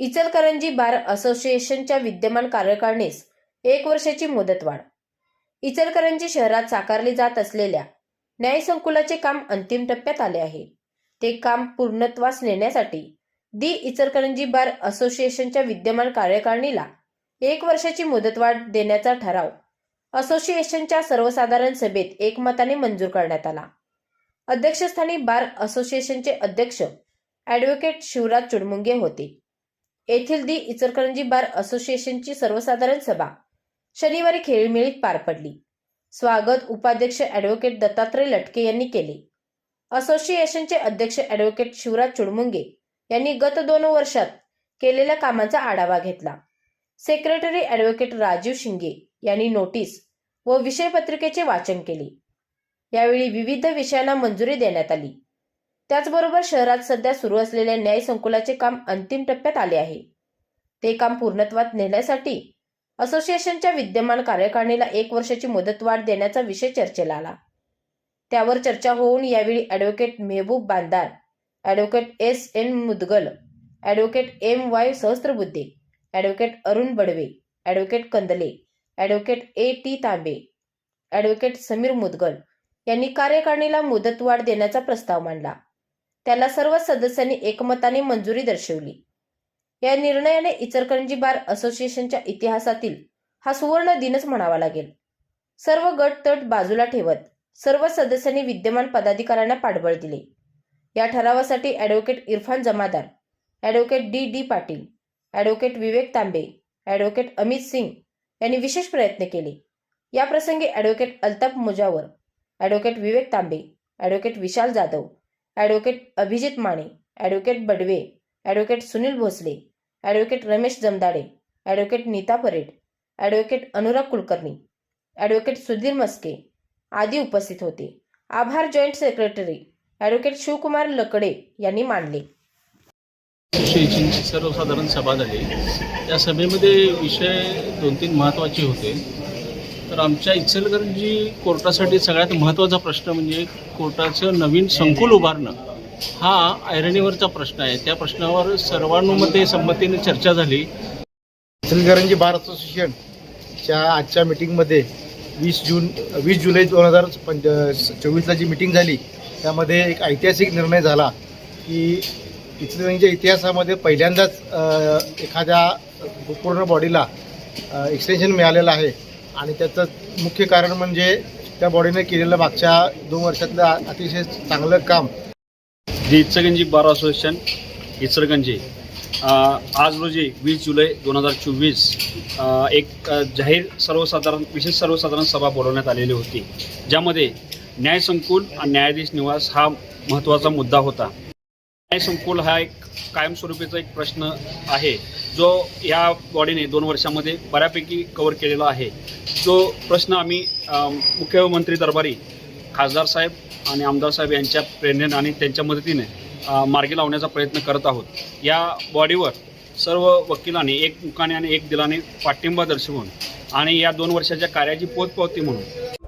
इचलकरंजी बार असोसिएशनच्या विद्यमान कार्यकारणीस एक वर्षाची मुदतवाढ. इचलकरंजी शहरात साकारले जात असलेल्या न्यायसंकुलाचे काम अंतिम टप्प्यात आले आहे. ते काम पूर्णत्वास नेण्यासाठी दी इचलकरंजी बार असोसिएशनच्या विद्यमान कार्यकारिणीला एक वर्षाची मुदतवाढ देण्याचा ठराव असोसिएशनच्या सर्वसाधारण सभेत एकमताने मंजूर करण्यात आला. अध्यक्षस्थानी बार असोसिएशनचे अध्यक्ष ॲडव्होकेट शिवराज चुडमुंगे होते. येथील दी इचलकरंजी बार असोसिएशनची सर्वसाधारण सभा. शनिवारी खेळीमेळीत पार पडली. स्वागत उपाध्यक्ष ऍडव्होकेट दत्तात्रय लटके यांनी केले. असोसिएशनचे अध्यक्ष ऍडव्होकेट शिवराज चुडमुंगे यांनी गत दोन वर्षात केलेल्या कामांचा आढावा घेतला. सेक्रेटरी ॲडव्होकेट राजीव शिंगे यांनी नोटीस व विषयपत्रिकेचे वाचन केले. यावेळी विविध विषयांना मंजुरी देण्यात आली. त्याचबरोबर शहरात सध्या सुरू असलेल्या न्याय संकुलाचे काम अंतिम टप्प्यात आले आहे. ते काम पूर्णत्वात नेण्यासाठी असोसिएशनच्या विद्यमान कार्यकारिणीला एक वर्षाची मुदतवाढ देण्याचा विषय चर्चेला आला. त्यावर चर्चा होऊन यावेळी advocate Mehboob Bandar advocate S N Mudgal advocate M Y Sahasrabuddhe advocate Arun Badve advocate Kandle advocate A T Tambe advocate Sameer Mudgal यांनी कार्यकारिणीला मुदतवाढ देण्याचा प्रस्ताव मांडला. त्याला सर्व सदस्यांनी एकमताने मंजुरी दर्शवली. या निर्णयाने इचलकरंजी बार असोसिएशनच्या इतिहासातील हा सुवर्ण दिनच म्हणावा लागेल. सर्व गट तट बाजूला ठेवत सर्व सदस्यांनी विद्यमान पदाधिकाऱ्यांना पाठबळ दिले. या ठरावासाठी advocate Irfan Jamadar advocate D D Patil advocate Vivek Tambe advocate Amit Singh यांनी विशेष प्रयत्न केले. या प्रसंगी advocate Altaf Mujawar advocate Vivek Tambe advocate Vishal Jadhav advocate Abhijit Mane advocate Badve advocate Sunil Bhosale advocate Ramesh Jamdade advocate Neeta Pared advocate Anurag Kulkarni advocate Sudhir Maske आदी उपस्थित होते. आभार joint secretary advocate Shivkumar Lakde यांनी मांडले सर्वसाधारण सभा झाली. त्या सभेमध्ये विषय दोन तीन महत्त्वाचे होते. तर आमच्या इचलकरंजी कोर्टासाठी सगळ्यात महत्त्वाचा प्रश्न म्हणजे कोर्टाचं नवीन संकुल उभारणं हा ऐरणीवरचा प्रश्न आहे. त्या प्रश्नावर सर्वानुमते संमतीने चर्चा झाली. इचलकरंजी बार असोसिएशनच्या आजच्या मिटिंगमध्ये वीस जून वीस जुलै दोन हजार पंच चोवीसला जी मिटिंग झाली त्यामध्ये एक ऐतिहासिक निर्णय झाला की इचलकरंजीच्या इतिहासामध्ये पहिल्यांदाच एखाद्या पूर्ण बॉडीला एक्सटेन्शन मिळालेलं आहे. आणि त्याचं मुख्य कारण म्हणजे त्या बॉडीने केलेलं मागच्या दोन वर्षातलं अतिशय चांगलं काम. जी इचलगंजी बार असोसिएशन इचरगंजी आज रोजी वीस जुलै दोन हजार चोवीस एक जाहीर सर्वसाधारण विशेष सर्वसाधारण सभा बोलवण्यात आलेली होती ज्यामध्ये न्यायसंकुल आणि न्यायाधीश निवास हा महत्त्वाचा मुद्दा होता. न्याय संकुल हा एक कायमस्वरूपीचा एक प्रश्न आहे. जो या बॉडीने दोन वर्षामध्ये बऱ्यापैकी कव्हर केलेला आहे. जो प्रश्न आम्ही मुख्यमंत्री दरबारी खासदार साहेब आणि आमदार साहेब यांच्या प्रेरणेने आणि त्यांच्या मदतीने मार्गी लावण्याचा प्रयत्न करत आहोत. या बॉडीवर सर्व वकिलांनी एक मुखाने आणि एक दिलाने पाठिंबा दर्शवून आणि या दोन वर्षाच्या कार्याची पोचपावती म्हणून